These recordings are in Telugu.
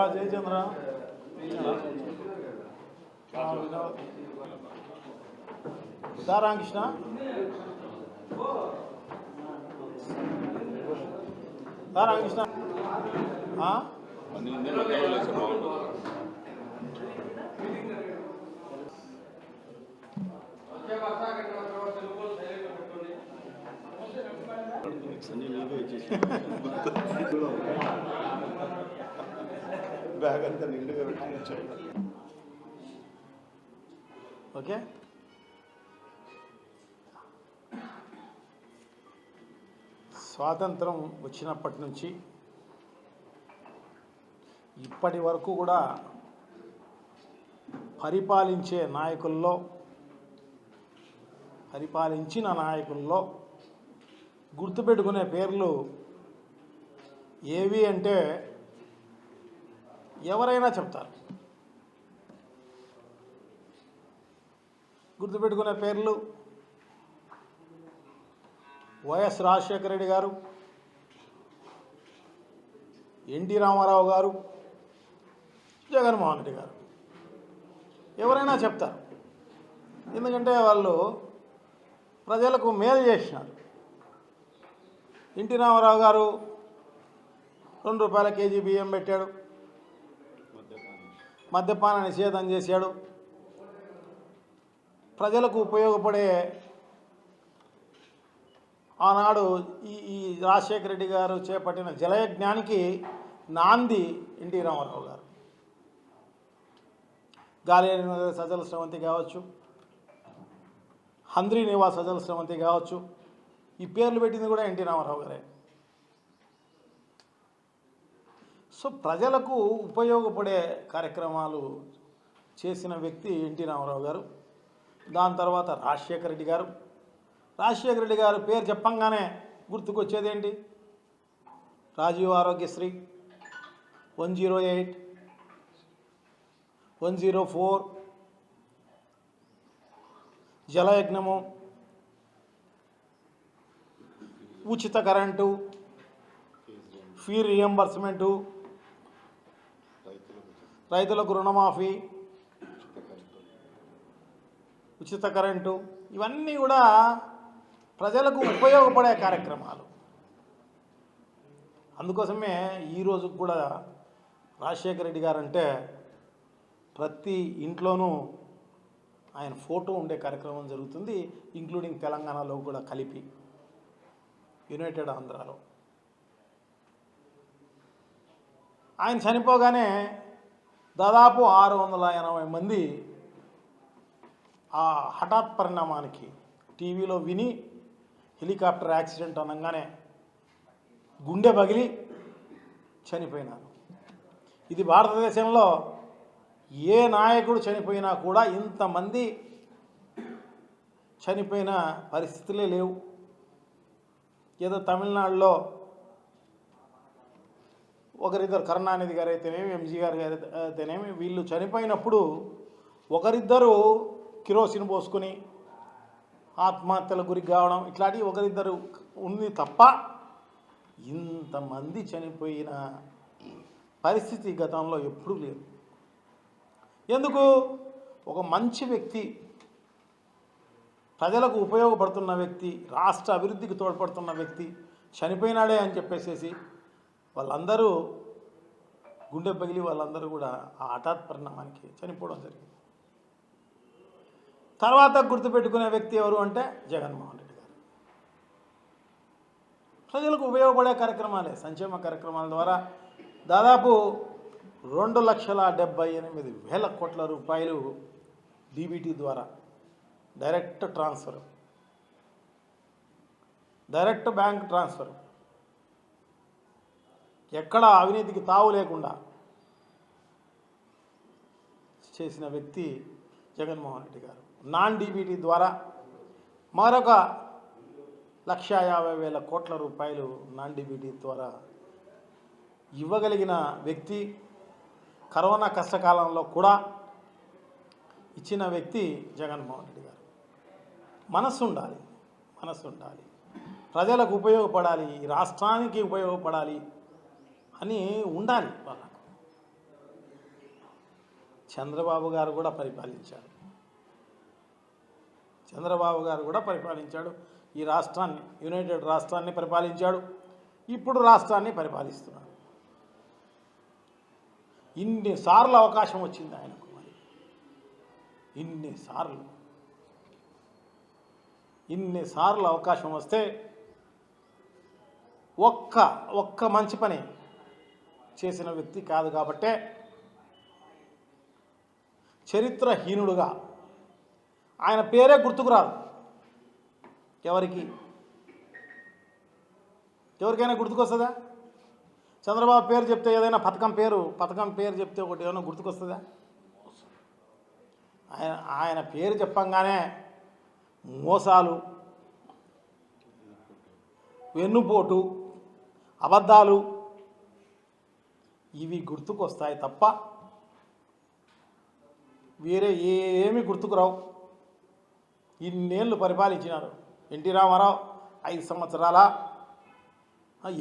శివ జయచంద్ర రామకృష్ణ. రామకృష్ణ. సంజయ్ అన్ని ఉంది మధ్యలో లేచి బాగుంటుంది బ్యాగ్ అంతా నిండుగా పెట్టుకోవచ్చు ఓకే? స్వాతంత్రం వచ్చినప్పటి నుంచి ఇప్పటి వరకు కూడా పరిపాలించే నాయకుల్లో పరిపాలించిన నాయకుల్లో గుర్తుపెట్టుకునే పేర్లు ఏవి అంటే ఎవరైనా చెప్తారు. గుర్తుపెట్టుకునే పేర్లు. వైఎస్ రాజశేఖర రెడ్డి గారు ఎన్టీ రామారావు గారు జగన్మోహన్ రెడ్డి గారు. ఎవరైనా చెప్తారు. ఎందుకంటే వాళ్ళు ప్రజలకు మేలు చేసినారు. ఎన్టీ రామారావు గారు రెండు రూపాయల కేజీ బియ్యం పెట్టాడు. మద్యపాన నిషేధం చేశాడు. ప్రజలకు ఉపయోగపడే ఆనాడు ఈ ఈ రాజశేఖర రెడ్డి గారు చేపట్టిన జలయజ్ఞానికి నాంది ఎన్టీ రామారావు గారు. గాలి నగర సజల శ్రవంతి కావచ్చు. హంద్రీ నివాస్ సజల శ్రవంతి కావచ్చు. ఈ పేర్లు పెట్టింది కూడా ఎన్టీ రామారావు గారే. సో ప్రజలకు ఉపయోగపడే కార్యక్రమాలు చేసిన వ్యక్తి ఎన్టీ రామారావు గారు దాని తర్వాత రాజశేఖర రెడ్డి గారు. రాజశేఖర రెడ్డి గారు పేరు చెప్పంగానే గుర్తుకొచ్చేదేంటి? Rajiv Arogyasri one zero eight one zero four జలయజ్ఞము ఉచిత కరెంటు ఫీ రియంబర్స్మెంటు రైతులకు రుణమాఫీ ఉచిత కరెంటు ఇవన్నీ కూడా ప్రజలకు ఉపయోగపడే కార్యక్రమాలు. అందుకోసమే ఈరోజు కూడా రాజశేఖర రెడ్డి గారు అంటే ప్రతి ఇంట్లోనూ ఆయన ఫోటో ఉండే కార్యక్రమం జరుగుతుంది ఇంక్లూడింగ్ తెలంగాణలో కూడా కలిపి యునైటెడ్ ఆంధ్రాలో. ఆయన చనిపోగానే దాదాపు ఆరు వందల ఎనభై మంది ఆ హఠాత్ పరిణామానికి టీవీలో విని హెలికాప్టర్ యాక్సిడెంట్ అనగానే గుండె పగిలి చనిపోయినారు. ఇది భారతదేశంలో ఏ నాయకుడు చనిపోయినా కూడా ఇంతమంది చనిపోయిన పరిస్థితులే లేవు. ఏదో తమిళనాడులో ఒకరిద్దరు కరుణానిధి గారు అయితేనేమి ఎంజీ గారు గారు అయితేనేమి వీళ్ళు చనిపోయినప్పుడు ఒకరిద్దరు కిరోసిన్ పోసుకొని ఆత్మహత్యల గురి కావడం ఇట్లాంటివి ఒకరిద్దరు ఉంది తప్ప ఇంతమంది చనిపోయిన పరిస్థితి గతంలో ఎప్పుడూ లేదు. ఎందుకు? ఒక మంచి వ్యక్తి ప్రజలకు ఉపయోగపడుతున్న వ్యక్తి రాష్ట్ర అభివృద్ధికి తోడ్పడుతున్న వ్యక్తి చనిపోయినాడే అని చెప్పేసేసి వాళ్ళందరూ గుండె పగిలి వాళ్ళందరూ కూడా ఆ హఠాత్ పరిణామానికి చనిపోవడం జరిగింది. తర్వాత గుర్తుపెట్టుకునే వ్యక్తి ఎవరు అంటే జగన్మోహన్ రెడ్డి గారు. ప్రజలకు ఉపయోగపడే కార్యక్రమాలే సంక్షేమ కార్యక్రమాల ద్వారా దాదాపు రెండు లక్షల డెబ్బై ఎనిమిది వేల కోట్ల రూపాయలు డీబీటీ ద్వారా direct transfer. Direct bank transfer. ఎక్కడ అవినీతికి తావు లేకుండా చేసిన వ్యక్తి జగన్మోహన్ రెడ్డి గారు. నాన్ డీబీటీ ద్వారా మరొక లక్ష యాభై వేల కోట్ల రూపాయలు నాన్ డీబీటీ ద్వారా ఇవ్వగలిగిన వ్యక్తి కరోనా కష్టకాలంలో కూడా ఇచ్చిన వ్యక్తి జగన్మోహన్ రెడ్డి గారు. మనస్సు ఉండాలి మనస్సు ఉండాలి. ప్రజలకు ఉపయోగపడాలి ఈ రాష్ట్రానికి ఉపయోగపడాలి. అని ఉండాలి వాళ్ళకు. చంద్రబాబు గారు కూడా పరిపాలించారు చంద్రబాబు గారు కూడా పరిపాలించాడు. ఈ రాష్ట్రాన్ని యునైటెడ్ రాష్ట్రాన్ని పరిపాలించాడు. ఇప్పుడు రాష్ట్రాన్ని పరిపాలిస్తున్నాడు. ఇన్నిసార్లు అవకాశం వచ్చింది ఆయనకు మరి. ఇన్నిసార్లు ఇన్నిసార్లు అవకాశం వస్తే ఒక్క ఒక్క మంచి పని చేసిన వ్యక్తి కాదు కాబట్టే చరిత్రహీనుడుగా ఆయన పేరే గుర్తుకురాదు ఎవరికి? ఎవరికైనా గుర్తుకొస్తుందా? చంద్రబాబు పేరు చెప్తే ఏదైనా పథకం పేరు పథకం పేరు చెప్తే ఒకటి ఏమైనా గుర్తుకొస్తుందా? ఆయన ఆయన పేరు చెప్పంగానే మోసాలు వెన్నుపోటు అబద్ధాలు ఇవి గుర్తుకొస్తాయి తప్ప వేరే ఏమి గుర్తుకురావు. ఇన్నేళ్ళు పరిపాలించినారు. ఎన్టీ రామారావు ఐదు సంవత్సరాల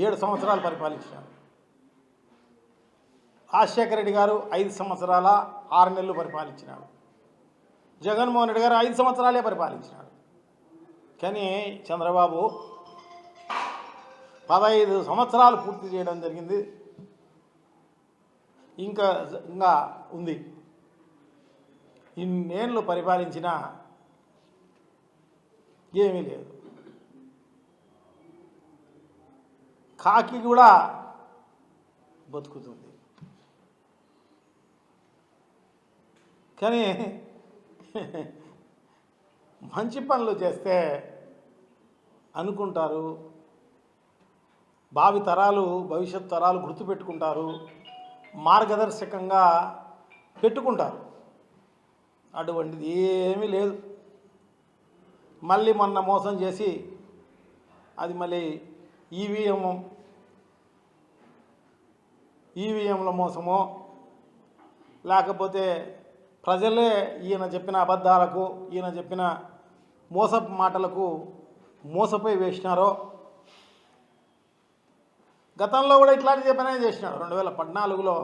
ఏడు సంవత్సరాలు పరిపాలించినారు. రాజశేఖర రెడ్డి గారు ఐదు సంవత్సరాల ఆరు నెలలు పరిపాలించినాడు జగన్మోహన్ రెడ్డి గారు ఐదు సంవత్సరాలే పరిపాలించినాడు కానీ చంద్రబాబు పదహైదు సంవత్సరాలు పూర్తి చేయడం జరిగింది. ఇంకా ఇంకా ఉంది. ఇన్నేళ్ళు పరిపాలించినా ఏమీ లేదు. కాకి కూడా బతుకుతుంది. కానీ మంచి పనులు చేస్తే అనుకుంటారు. భావి తరాలు భవిష్యత్ తరాలు గుర్తుపెట్టుకుంటారు. మార్గదర్శకంగా పెట్టుకుంటారు. అటువంటిది ఏమీ లేదు. మళ్ళీ మొన్న మోసం చేసి అది మళ్ళీ ఈవీఎం ఈవీఎంల మోసమో లేకపోతే ప్రజలే ఈయన చెప్పిన అబద్ధాలకు ఈయన చెప్పిన మోసపు మాటలకు మోసపోయి వేసినారో గతంలో కూడా ఇట్లాంటి పనే చేసినాడు రెండు వేల పద్నాలుగులో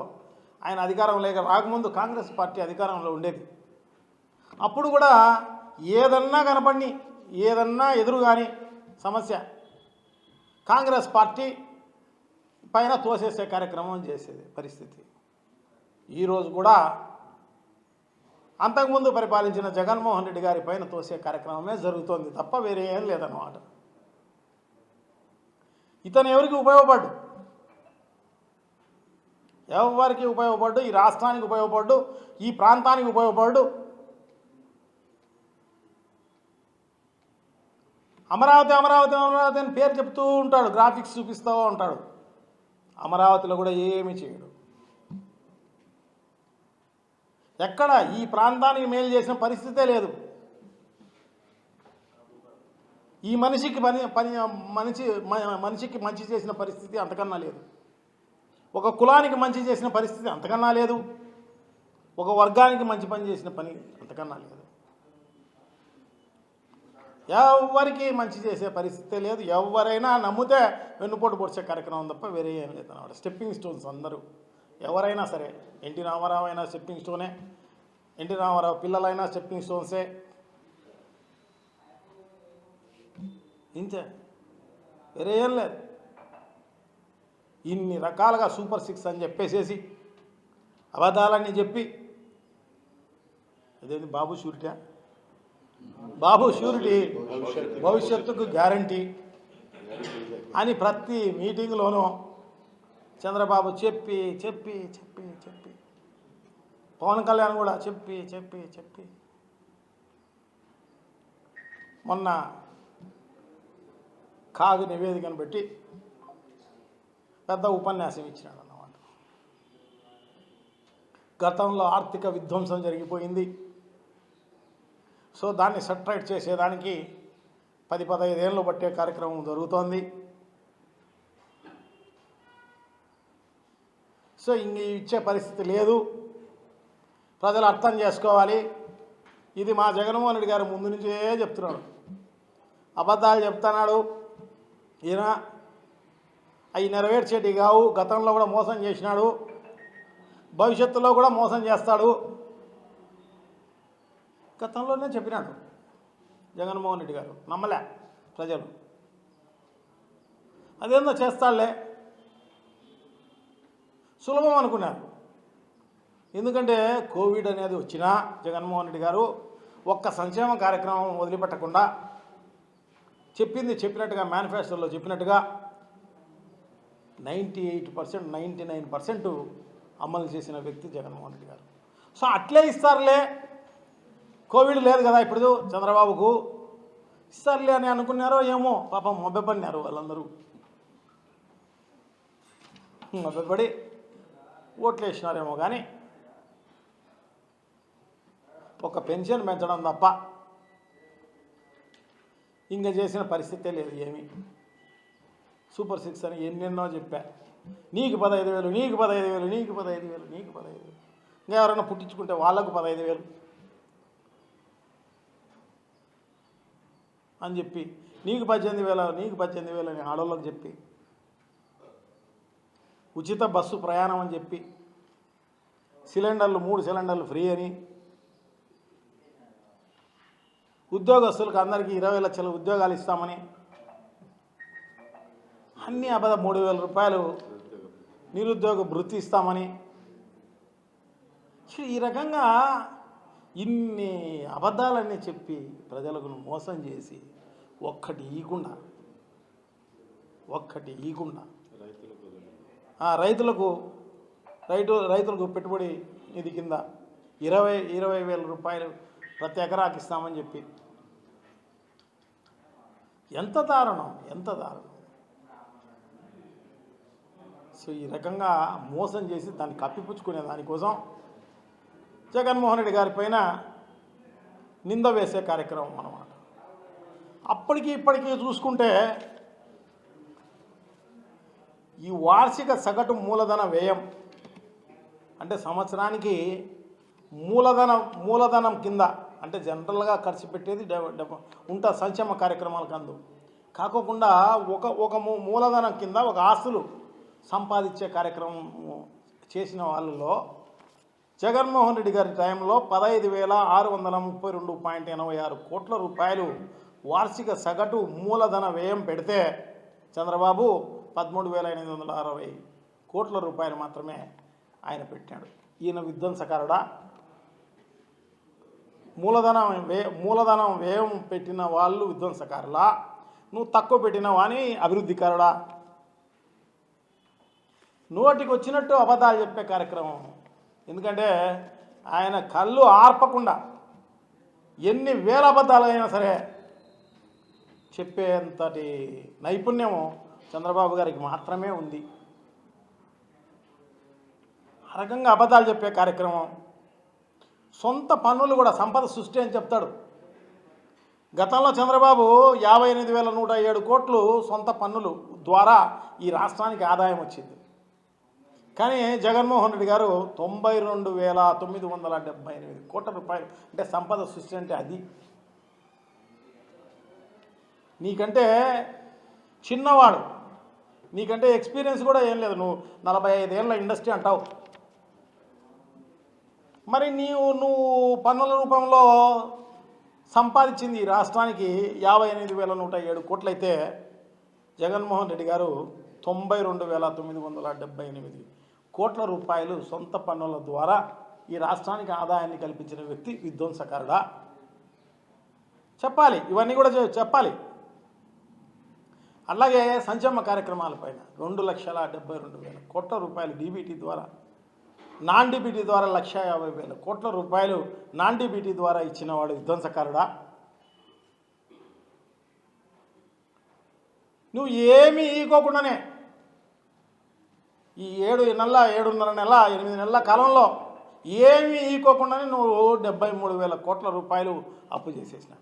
ఆయన అధికారం లేక రాకముందు కాంగ్రెస్ పార్టీ అధికారంలో ఉండేది. అప్పుడు కూడా ఏదన్నా కనపడి ఏదన్నా ఎదురు కానీ సమస్య. కాంగ్రెస్ పార్టీ పైన తోసేసే కార్యక్రమం చేసేది పరిస్థితి. ఈరోజు కూడా అంతకుముందు పరిపాలించిన జగన్మోహన్ రెడ్డి గారి పైన తోసే కార్యక్రమమే జరుగుతోంది తప్ప వేరే ఏం లేదన్నమాట. ఇతను ఎవరికి ఉపయోగపడ్డు? ఎవరికి ఉపయోగపడ్డు? ఈ రాష్ట్రానికి ఉపయోగపడ్డు? ఈ ప్రాంతానికి ఉపయోగపడ్డు? అమరావతి అమరావతి అమరావతి అని పేరు చెప్తూ ఉంటాడు. గ్రాఫిక్స్ చూపిస్తూ ఉంటాడు. అమరావతిలో కూడా ఏమి చేయడు. ఎక్కడ? ఈ ప్రాంతానికి మేలు చేసిన పరిస్థితే లేదు. ఈ మనిషికి పని పని మనిషి మనిషికి మంచి చేసిన పరిస్థితి అంతకన్నా లేదు. ఒక కులానికి మంచి చేసిన పరిస్థితి అంతకన్నా లేదు. ఒక వర్గానికి మంచి పని చేసిన పని అంతకన్నా లేదు. ఎవరికి మంచి చేసే పరిస్థితే లేదు. ఎవరైనా నమ్మితే వెన్నుపోటు పొడిచే కార్యక్రమం తప్ప వేరే ఏం లేదు అన్నమాట. స్టెప్పింగ్ స్టోన్స్ అందరూ. ఎవరైనా సరే ఎన్టీ రామారావు అయినా స్టెప్పింగ్ స్టోనే. ఎన్టీ రామారావు పిల్లలైనా స్టెప్పింగ్ స్టోన్సే. ఇంతే. వేరే ఏం లేదు. ఇన్ని రకాలుగా సూపర్ సిక్స్ అని చెప్పేసేసి అబద్ధాలన్నీ చెప్పి అదేంటి బాబు షూరిటీ బాబు షూరిటీ భవిష్యత్తుకు గ్యారంటీ అని ప్రతి మీటింగ్లోనూ చంద్రబాబు చెప్పి చెప్పి చెప్పి చెప్పి పవన్ కళ్యాణ్ కూడా చెప్పి చెప్పి చెప్పి. మొన్న కాగు నివేదికను పెట్టి పెద్ద ఉపన్యాసం ఇచ్చినాడు అన్నమాట గతంలో ఆర్థిక విధ్వంసం జరిగిపోయింది. సో దాన్ని సెటరేట్ చేసేదానికి పది పదహైదేళ్ళు పట్టే కార్యక్రమం జరుగుతోంది. సో ఇంక ఇచ్చే పరిస్థితి లేదు. ప్రజలు అర్థం చేసుకోవాలి. ఇది మా జగన్మోహన్ రెడ్డి గారు ముందు నుంచే చెప్తున్నాడు. అబద్ధాలు చెప్తున్నాడు. ఈయన అవి నెరవేర్చేటి కావు. గతంలో కూడా మోసం చేసినాడు. భవిష్యత్తులో కూడా మోసం చేస్తాడు. గతంలోనే చెప్పినాడు జగన్మోహన్ రెడ్డి గారు. నమ్మలే ప్రజలు. అదేందో చేస్తాడులే సులభం అనుకున్నారు. ఎందుకంటే కోవిడ్ అనేది వచ్చినా జగన్మోహన్ రెడ్డి గారు ఒక్క సంక్షేమ కార్యక్రమం వదిలిపెట్టకుండా చెప్పింది చెప్పినట్టుగా మేనిఫెస్టోలో చెప్పినట్టుగా ninety eight percent ninety nine percent అమలు చేసిన వ్యక్తి జగన్మోహన్ రెడ్డి గారు. సో అట్లే ఇస్తారులే. కోవిడ్ లేదు కదా ఇప్పుడు చంద్రబాబుకు. ఇస్తారులే అని అనుకున్నారో ఏమో పాపం మొబ్బెపడినారు వాళ్ళందరూ. మొబ్బెపడి ఓట్లు వేసినారేమో కానీ ఒక పెన్షన్ పెంచడం తప్ప ఇంకా చేసిన పరిస్థితే లేదు ఏమీ. సూపర్ సిక్స్ అని ఎన్నెన్నో చెప్పా. నీకు పదహైదు వేలు నీకు పదహైదు వేలు నీకు పదహైదు వేలు నీకు పదహైదు వేలు. ఇంకా ఎవరైనా పుట్టించుకుంటే వాళ్ళకు పదహైదు వేలు. అని చెప్పి నీకు పద్దెనిమిది వేల నీకు పద్దెనిమిది వేలు అని ఆడవాళ్ళకి చెప్పి ఉచిత బస్సు ప్రయాణం అని చెప్పి సిలిండర్లు మూడు సిలిండర్లు ఫ్రీ అని ఉద్యోగస్తులకు అందరికీ ఇరవై లక్షల ఉద్యోగాలు ఇస్తామని అన్ని అబద్ధ మూడు వేల రూపాయలు నిరుద్యోగ భృతి ఇస్తామని. ఈ రకంగా ఇన్ని అబద్ధాలన్నీ చెప్పి ప్రజలకు మోసం చేసి ఒక్కటి ఈకుండా ఒక్కటి ఈకుండా రైతులకు రైతులకు రైతు రైతులకు పెట్టుబడి నిధి కింద ఇరవై ఇరవై వేల రూపాయలు ప్రతి ఎకరాకి ఇస్తామని చెప్పి. ఎంత దారుణం ఎంత దారుణం. సో ఈ రకంగా మోసం చేసి దాన్ని కప్పిపుచ్చుకునే దానికోసం జగన్మోహన్ రెడ్డి గారి పైన నింద వేసే కార్యక్రమం అన్నమాట. అప్పటికి ఇప్పటికీ చూసుకుంటే ఈ వార్షిక సగటు మూలధన వ్యయం అంటే సంవత్సరానికి మూలధన మూలధనం కింద అంటే జనరల్గా ఖర్చు పెట్టేది ఉంటా సంక్షేమ కార్యక్రమాలకు అందు కాకోకుండా ఒక ఒక మూ- మూలధనం కింద ఒక ఆస్తులు సంపాదించే కార్యక్రమం చేసిన వాళ్ళలో జగన్మోహన్ రెడ్డి గారి టైంలో పదహైదు వేల ఆరు వందల ముప్పై రెండు పాయింట్ ఎనభై ఆరు కోట్ల రూపాయలు వార్షిక సగటు మూలధన వ్యయం పెడితే చంద్రబాబు పదమూడు వేల ఎనిమిది వందల అరవై కోట్ల రూపాయలు మాత్రమే ఆయన పెట్టాడు. ఈయన విధ్వంసకారుడా. మూలధనం వ్యయ మూలధనం వ్యయం పెట్టిన వాళ్ళు విధ్వంసకారులా. నువ్వు తక్కువ పెట్టినవా అని అభివృద్ధికారుడా. నోటికి వచ్చినట్టు అబద్ధాలు చెప్పే కార్యక్రమం. ఎందుకంటే ఆయన కళ్ళు ఆర్పకుండా ఎన్ని వేల అబద్ధాలు అయినా సరే చెప్పేంతటి నైపుణ్యం చంద్రబాబు గారికి మాత్రమే ఉంది. ఆ రకంగా అబద్ధాలు చెప్పే కార్యక్రమం. సొంత పన్నులు కూడా సంపద సృష్టి అని చెప్తాడు. గతంలో చంద్రబాబు యాభై ఎనిమిది వేల నూట ఏడు కోట్లు సొంత పన్నులు ద్వారా ఈ రాష్ట్రానికి ఆదాయం వచ్చింది. కానీ జగన్మోహన్ రెడ్డి గారు తొంభై రెండు వేల తొమ్మిది వందల డెబ్బై ఎనిమిది కోట్ల రూపాయలు అంటే సంపద సృష్టి అంటే అది. నీకంటే చిన్నవాడు నీకంటే ఎక్స్పీరియన్స్ కూడా ఏం లేదు నువ్వు నలభై ఐదేళ్ళ ఇండస్ట్రీ అంటావు. మరి నీవు నువ్వు పన్నుల రూపంలో సంపాదించింది ఈ రాష్ట్రానికి యాభై ఎనిమిది వేల నూట ఏడు కోట్లయితే జగన్మోహన్ రెడ్డి గారు తొంభై రెండు వేల తొమ్మిది వందల డెబ్బై ఎనిమిది కోట్ల రూపాయలు సొంత పన్నుల ద్వారా ఈ రాష్ట్రానికి ఆదాయాన్ని కల్పించిన వ్యక్తి విధ్వంసకారుడా? చెప్పాలి. ఇవన్నీ కూడా చెప్పాలి. అలాగే సంక్షేమ కార్యక్రమాలపైన రెండు లక్షల డెబ్బై రెండు వేల కోట్ల రూపాయలు డీబీటీ ద్వారా నాన్ డీబీటీ ద్వారా లక్ష యాభై వేల కోట్ల రూపాయలు నాన్ డీబీటీ ద్వారా ఇచ్చిన వాడు విధ్వంసకారుడా? నువ్వు ఏమీ ఈకోకుండానే ఈ ఏడు నెలల ఏడున్నర నెల ఎనిమిది నెలల కాలంలో ఏమీ ఈకోకుండానే నువ్వు డెబ్బై మూడు వేల కోట్ల రూపాయలు అప్పు చేసేసిన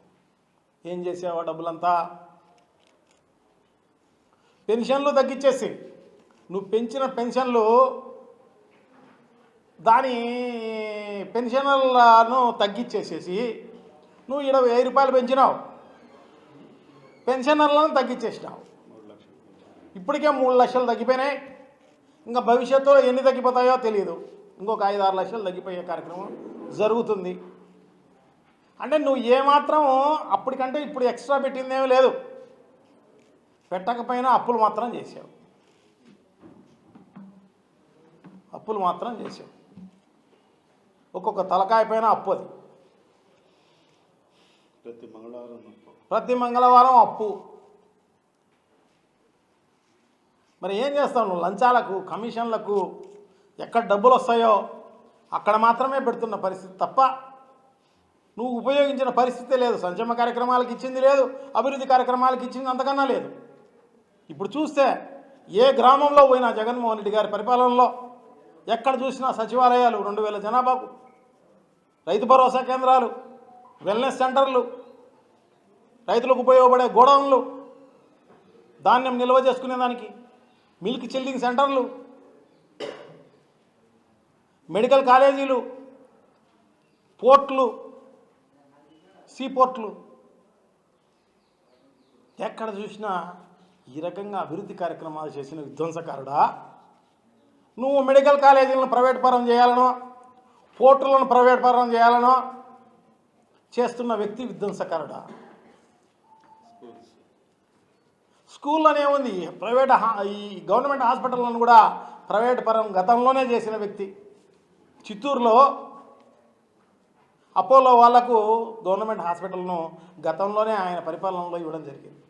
ఏం చేసావా డబ్బులంతా? పెన్షన్లు తగ్గించేసి నువ్వు పెంచిన పెన్షన్లు దాని పెన్షన్లను తగ్గించేసేసి నువ్వు ఇరవై వెయ్యి రూపాయలు పెంచినావు. పెన్షనర్లను తగ్గించేసినావు ఇప్పటికే మూడు లక్షలు తగ్గిపోయినాయి. ఇంకా భవిష్యత్తులో ఎన్ని తగ్గిపోతాయో తెలియదు ఇంకొక ఐదు ఆరు లక్షలు తగ్గిపోయే కార్యక్రమం జరుగుతుంది. అంటే నువ్వు ఏమాత్రం అప్పటికంటే ఇప్పుడు ఎక్స్ట్రా పెట్టిందేమీ లేదు. పెట్టకపోయినా అప్పులు మాత్రం చేసావు. అప్పులు మాత్రం చేసావు. ఒక్కొక్క తలకాయ పైన అప్పు అది. ప్రతి మంగళవారం. ప్రతి మంగళవారం అప్పు. మరి ఏం చేస్తావు నువ్వు? లంచాలకు కమిషన్లకు ఎక్కడ డబ్బులు వస్తాయో అక్కడ మాత్రమే పెడుతున్న పరిస్థితి తప్ప నువ్వు ఉపయోగించిన పరిస్థితే లేదు. సంక్షేమ కార్యక్రమాలకు ఇచ్చింది లేదు అభివృద్ధి కార్యక్రమాలకు ఇచ్చింది అంతకన్నా లేదు. ఇప్పుడు చూస్తే ఏ గ్రామంలో పోయినా జగన్మోహన్ రెడ్డి గారి పరిపాలనలో ఎక్కడ చూసినా సచివాలయాలు రెండు వేల జనాభాకు రైతు భరోసా కేంద్రాలు వెల్నెస్ సెంటర్లు రైతులకు ఉపయోగపడే గోడౌన్లు ధాన్యం నిల్వ చేసుకునేదానికి మిల్క్ చెల్లింగ్ సెంటర్లు మెడికల్ కాలేజీలు పోర్ట్లు సీ పోర్ట్లు. ఎక్కడ చూసినా ఈ రకంగా అభివృద్ధి కార్యక్రమాలు చేసిన విధ్వంసకారుడా? నువ్వు మెడికల్ కాలేజీలను ప్రైవేట్ పరం చేయాలనో పోర్టులను ప్రైవేట్ పరం చేయాలనో చేస్తున్న వ్యక్తి విధ్వంసకారుడా? స్కూల్లోనే ఉంది. ప్రైవేట్ హా- ఈ గవర్నమెంట్ హాస్పిటల్లను కూడా ప్రైవేట్ పరం గతంలోనే చేసిన వ్యక్తి. చిత్తూరులో అపోలో వాళ్ళకు గవర్నమెంట్ హాస్పిటల్ను గతంలోనే ఆయన పరిపాలనలో ఇవ్వడం జరిగింది.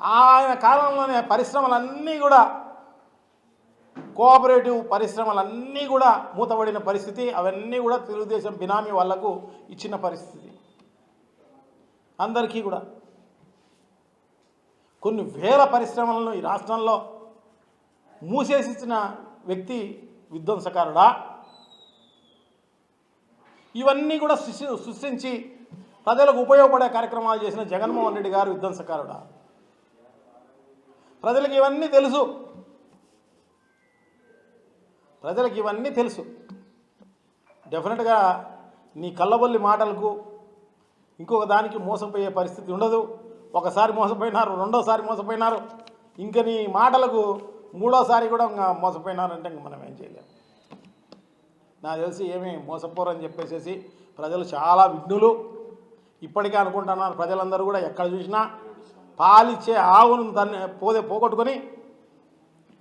ఆయన కాలంలోనే పరిశ్రమలన్నీ కూడా కోఆపరేటివ్ పరిశ్రమలన్నీ కూడా మూతబడిన పరిస్థితి అవన్నీ కూడా తెలుగుదేశం బినామీ వాళ్ళకు ఇచ్చిన పరిస్థితి. అందరికీ కూడా. కొన్ని వేల పరిశ్రమలను ఈ రాష్ట్రంలో మూసేసిచ్చిన వ్యక్తి విధ్వంసకారుడా? ఇవన్నీ కూడా సృష్టించి ప్రజలకు ఉపయోగపడే కార్యక్రమాలు చేసిన జగన్మోహన్ రెడ్డి గారు విధ్వంసకారుడా? ప్రజలకు ఇవన్నీ తెలుసు. ప్రజలకు ఇవన్నీ తెలుసు. డెఫినెట్గా నీ కళ్ళబొల్లి మాటలకు ఇంకొక దానికి మోసపోయే పరిస్థితి ఉండదు. ఒకసారి మోసపోయినారు రెండోసారి మోసపోయినారు. ఇంక నీ మాటలకు మూడోసారి కూడా ఇంకా మోసపోయినారంటే ఇంక మనం ఏం చేయలేం. నాకు తెలిసి ఏమీ మోసపోరని చెప్పేసేసి ప్రజలు చాలా విఘ్నులు. ఇప్పటికే అనుకుంటున్నారు ప్రజలందరూ కూడా ఎక్కడ చూసినా పాలిచ్చే ఆవును తన్నే పోదే పోగొట్టుకొని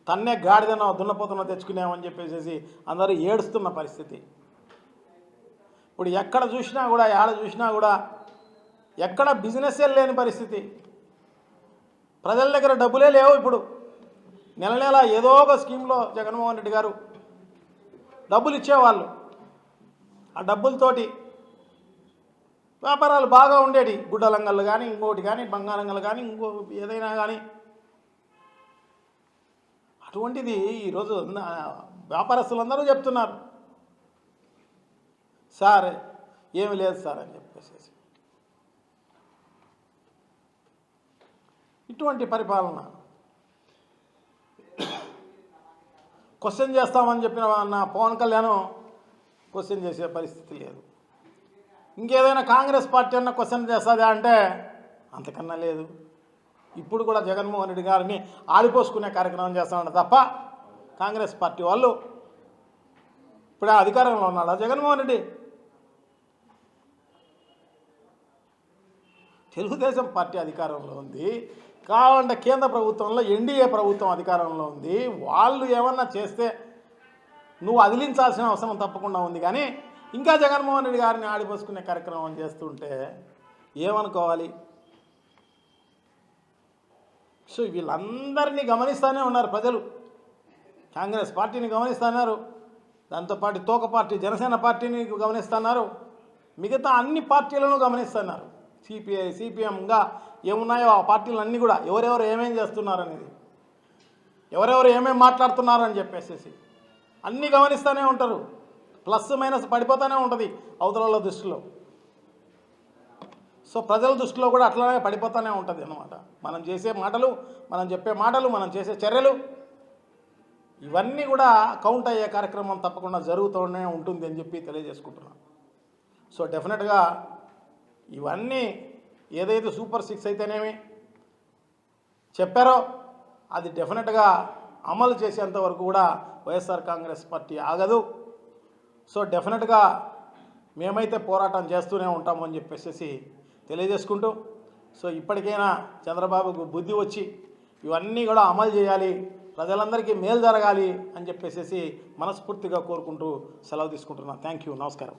తన్నే గాడిదనో దున్నపోతున్నో తెచ్చుకున్నామని చెప్పేసి అందరూ ఏడుస్తున్న పరిస్థితి. ఇప్పుడు ఎక్కడ చూసినా కూడా ఏడ చూసినా కూడా ఎక్కడ బిజినెస్ లేని పరిస్థితి. ప్రజల దగ్గర డబ్బులే లేవు ఇప్పుడు. నెల నెల ఏదో ఒక స్కీమ్లో జగన్మోహన్ రెడ్డి గారు డబ్బులు ఇచ్చేవాళ్ళు. ఆ డబ్బులతోటి వ్యాపారాలు బాగా ఉండేటి. గుడ్డలంగళ్ళు కానీ ఇంకోటి కానీ బంగారంగలు కానీ ఇంకో ఏదైనా కానీ అటువంటిది ఈరోజు వ్యాపారస్తులందరూ చెప్తున్నారు. సార్ ఏమి లేదు సార్ అని చెప్పేసి ఇటువంటి పరిపాలన. క్వశ్చన్ చేస్తామని చెప్పిన నా పవన్ కళ్యాణ్ క్వశ్చన్ చేసే పరిస్థితి లేదు. ఇంకేదైనా కాంగ్రెస్ పార్టీ అన్న క్వశ్చన్ చేస్తుందా అంటే అంతకన్నా లేదు. ఇప్పుడు కూడా జగన్మోహన్ రెడ్డి గారిని ఆడిపోసుకునే కార్యక్రమం చేస్తామంట తప్ప కాంగ్రెస్ పార్టీ వాళ్ళు ఇప్పుడు అధికారంలో ఉన్నాడా జగన్మోహన్ రెడ్డి? తెలుగుదేశం పార్టీ అధికారంలో ఉంది. కావాలంటే కేంద్ర ప్రభుత్వంలో ఎన్డీఏ ప్రభుత్వం అధికారంలో ఉంది. వాళ్ళు ఏమన్నా చేస్తే నువ్వు అదిలించాల్సిన అవసరం తప్పకుండా ఉంది. కానీ ఇంకా జగన్మోహన్ రెడ్డి గారిని ఆడిపోసుకునే కార్యక్రమం చేస్తుంటే ఏమనుకోవాలి? సో వీళ్ళందరినీ గమనిస్తూనే ఉన్నారు ప్రజలు. కాంగ్రెస్ పార్టీని గమనిస్తున్నారు. దాంతోపాటు తోక పార్టీ జనసేన పార్టీని గమనిస్తున్నారు. మిగతా అన్ని పార్టీలను గమనిస్తున్నారు. సిపిఐ సిపిఎంగా ఏమున్నాయో ఆ పార్టీలు కూడా ఎవరెవరు ఏమేం చేస్తున్నారు అనేది ఎవరెవరు ఏమేమి మాట్లాడుతున్నారు అని చెప్పేసేసి. అన్నీ గమనిస్తూనే ఉంటారు. ప్లస్ మైనస్ పడిపోతూనే ఉంటుంది అవతల దృష్టిలో. సో ప్రజల దృష్టిలో కూడా అట్లానే పడిపోతూనే ఉంటుంది అన్నమాట. మనం చేసే మాటలు మనం చెప్పే మాటలు మనం చేసే చర్యలు ఇవన్నీ కూడా కౌంట్ అయ్యే కార్యక్రమం తప్పకుండా జరుగుతూనే ఉంటుంది అని చెప్పి తెలియజేసుకుంటున్నాను సో డెఫినెట్గా ఇవన్నీ ఏదైతే సూపర్ సిక్స్ అయితేనేమి చెప్పారో అది డెఫినెట్గా అమలు చేసేంత వరకు కూడా వైఎస్ఆర్ కాంగ్రెస్ పార్టీ ఆగదు. సో డెఫినెట్గా మేమైతే పోరాటం చేస్తూనే ఉంటాము అని చెప్పేసి తెలియజేసుకుంటూ సో ఇప్పటికైనా చంద్రబాబుకు బుద్ధి వచ్చి ఇవన్నీ కూడా అమలు చేయాలి ప్రజలందరికీ మేలు జరగాలి అని చెప్పేసి మనస్ఫూర్తిగా కోరుకుంటూ సెలవు తీసుకుంటున్నాను థ్యాంక్ యూ. నమస్కారం.